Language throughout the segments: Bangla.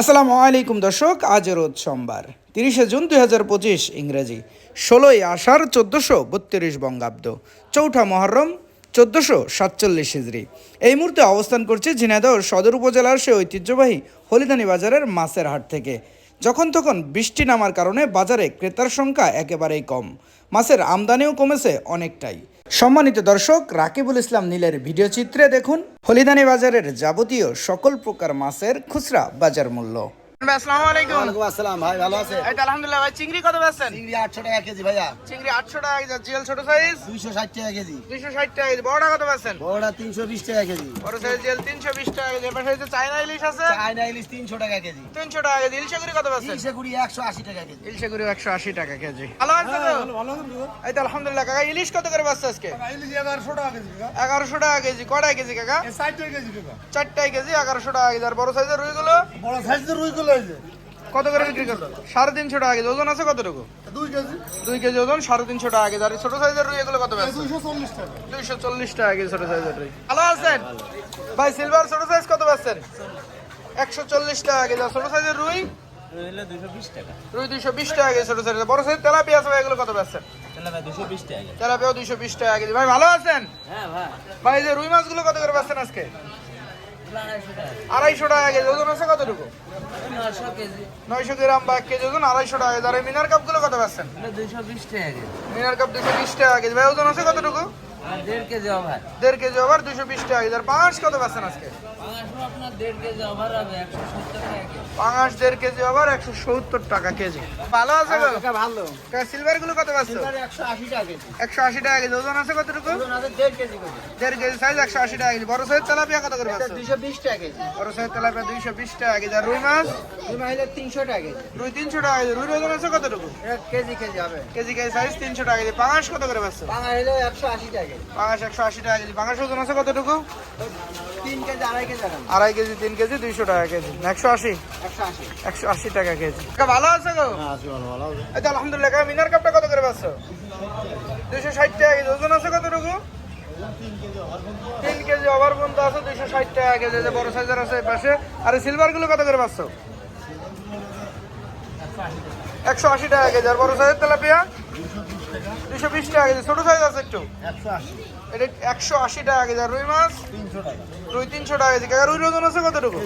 আসসালামু আলাইকুম দর্শক, আজ রোজ সোমবার, তিরিশে জুন দুই হাজার পঁচিশ, ইংরেজি। ষোলোই আষাঢ় চোদ্দোশো বত্রিশ বঙ্গাব্দ, চৌঠা মহরম চোদ্দোশো সাতচল্লিশ হিজড়ি। এই মুহূর্তে অবস্থান করছে ঝিনাইদহ সদর উপজেলার সে ঐতিহ্যবাহী হলিদানি বাজারের মাছের হাট থেকে। যখন তখন বৃষ্টি নামার কারণে বাজারে ক্রেতার সংখ্যা একেবারেই কম। মাছের আমদানিও কমেছে অনেকটাই। সম্মানিত দর্শক, রাকিবুল ইসলাম নীলের ভিডিও চিত্রে দেখুন, হলিদানি বাজারের যাবতীয় সকল প্রকার মাছের খুচরা বাজার মূল্য। আসসালামু আলাইকুম ওয়ালাইকুম আসসালাম ভাই ভালো আছে এই তো আলহামদুলিল্লাহ ভাই চিংড়ি কত বেচছেন চিংড়ি আটশো টাকা কেজি ভাইয়া চিংড়ি আটশো টাকা কেজি জিএল ছোট সাইজ দুইশো ষাট টাকা কেজি দুইশো ষাট টাকা কেজি বড়টা কত বেচছেন বড়টা তিনশো বিশ টাকা কেজি বড় সাইজ জিএল টাকা কেজি এবার ইলিশ আছে চায়না ইলিশ তিনশো টাকা কেজি তিনশো টাকা কেজি ইলশাগুড়ি কত বেচছেন একশো আশি টাকা কেজি ইলশাগুড়ি একশো আশি টাকা কেজি ভালো আছে তো এই তো আলহামদুলিল্লাহ কাকা ইলিশ কত করে বেচছে আজকে এগারোশো টাকা কেজি কটায় কেজি কাকা চারটায় কেজি এগারোশো টাকা কেজি আর বড় সাইজের রুইগুলো বড় সাইজের রুইগুলো কত করে বিক্রি করল? সাড়ে তিনশো টাকা কেজি। ওজন আছে কতটুকু? দুই কেজি। দুই কেজি ওজন সাড়ে তিনশো টাকা কেজি। আর এই ছোট সাইজের রুই এগুলো কত দুইশো চল্লিশ টাকা। দুইশো চল্লিশ টাকা কেজি ছোট সাইজের রুই। ভালো আছেন? ভাই সিলভার ছোট সাইজ কত বেচছেন? একশো চল্লিশ টাকা কেজি। ছোট সাইজের রুই? রুই দুইশো বিশ টাকা। কেজি ছোট সাইজের। বড় সাইজ তেলাপিয়া আছে ভাই এগুলো কত তেলাপিয়াও দুইশো বিশ টাকা কেজি। ভাই ভালো আছেন? ভাই। যে রুই মাছগুলো কত করে বেচছেন আজকে? আড়াইশো টাকা কেজি ওজন আছে কতটুকু? নয়শো গ্রাম বা এক কেজি ওজন আড়াইশো টাকা কেজি। আর এই মিনার কাপগুলো কত বেচছেন মিনার কাপ দুশো বিশ টাকা কেজি। ভাই ওজন আছে কতটুকু? দেড় কেজি ওভার। দেড় কেজি ওভার দুশো বিশ টাকা কেজি। আর পাঁচ কত পাচ্ছেন আজকে? আপনার দেড় কেজি হবে একশো সত্তর টাকা কেজি পাঁচ দেড় কেজি ওভার একশো সত্তর টাকা কেজি ভালো আছে ভালো সিলভারগুলো কত বেচছো একশো আশি টাকা কেজি একশো আশি টাকা কেজি ওজন আছে কতটুকু দেড় কেজি দেড় কেজি সাইজ একশো আশি টাকা কেজি বড় সাইজ তেলাপিয়া কত করে বেচছো দুইশো বিশ টাকা কেজি বড় সাইজ তেলাপিয়া দুইশো বিশ টাকা কেজি আর রুই মাছ দুই মাইলে তিনশো টাকা কেজি রুই তিনশো টাকা কেজি রুই ওজন আছে কতটুকু কেজি কেজি হবে K G K G size তিনশো টাকা কেজি পাঁচ কত করে বেচছো বাঙা হলে একশো আশি টাকা কেজি পাঁচ একশো আশি টাকা কেজি পাঁচ ওজন আছে কতটুকু তিন কেজি আড়াই আড়াই কেজি তিন কেজি দুইশো টাকা কেজি। একশো আশি। একশো আশি। টাকা কেজি। ভালো আছে গো? এই তো আলহামদুলিল্লাহ মিনার কাপটা কত করে পাচ্ছ? দুইশো ষাট টাকা কেজি ওজন আছে কতটুকু? তিন কেজি ওভার পর্যন্ত আছে দুইশো ষাট টাকা কেজি। যে বড় সাইজের আছে পাশে। আর সিলভারগুলো কত করে পাচ্ছ? একশো আশি টাকা কেজি। আর বড় সাইজের তেলাপিয়া? দুইশো বিশ টাকা কেজি। ছোট সাইজ আছে একটু। একশো আশি। এটা একশো আশি টাকা কেজি। আর রুই মাছ? তিনশো টাকা। রুই তিনশো টাকা কেজি। কাকা রুই ওজন আছে কতটুকু?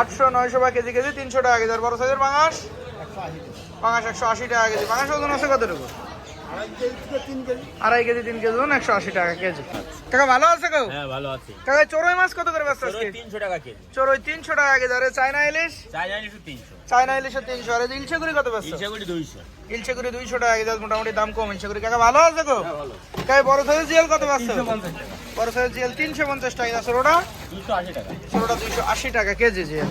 আটশো নয়শো। বা কেজি কেজি তিনশো টাকা কেজি। আর বড় সাইজের একশো পাঁচ একশো আশি টাকা কেজি। পাঁচ ওজন আছে কতটুকু? আড়াই কেজি তিন কেজি। আড়াই কেজি তিন কেজি ওজন একশো আশি টাকা কেজি। কাকা ভালো আছে কেউ? হ্যাঁ ভালো আছে। কাকা চড়ুই মাছ কত করে ব্যস্ত আজকে? তিনশো টাকা কেজি। চড়ুই তিনশো টাকা কেজি। আরে চাইনা ইলিশ? চাইনা ইলিশ তিনশো। চাইনা ইলিশও তিনশো। আর ইলশেগুড়ি কত ব্যস্ত ইলশাগুড়ি দুইশো। ইলশেগুড়ি দুইশো টাকা কেজি মোটামুটি দাম কম। ইলশেগুড়ি কাকা ভালো আছে গো কাকা বড় সাইজ জিএল কত ব্যস্ত বড় সাইজ জিএল তিনশো পঞ্চাশ টাকা আছে ওটা দুশো আশি টাকা। ষোলোটা দুইশো আশি টাকা কেজি জিএল।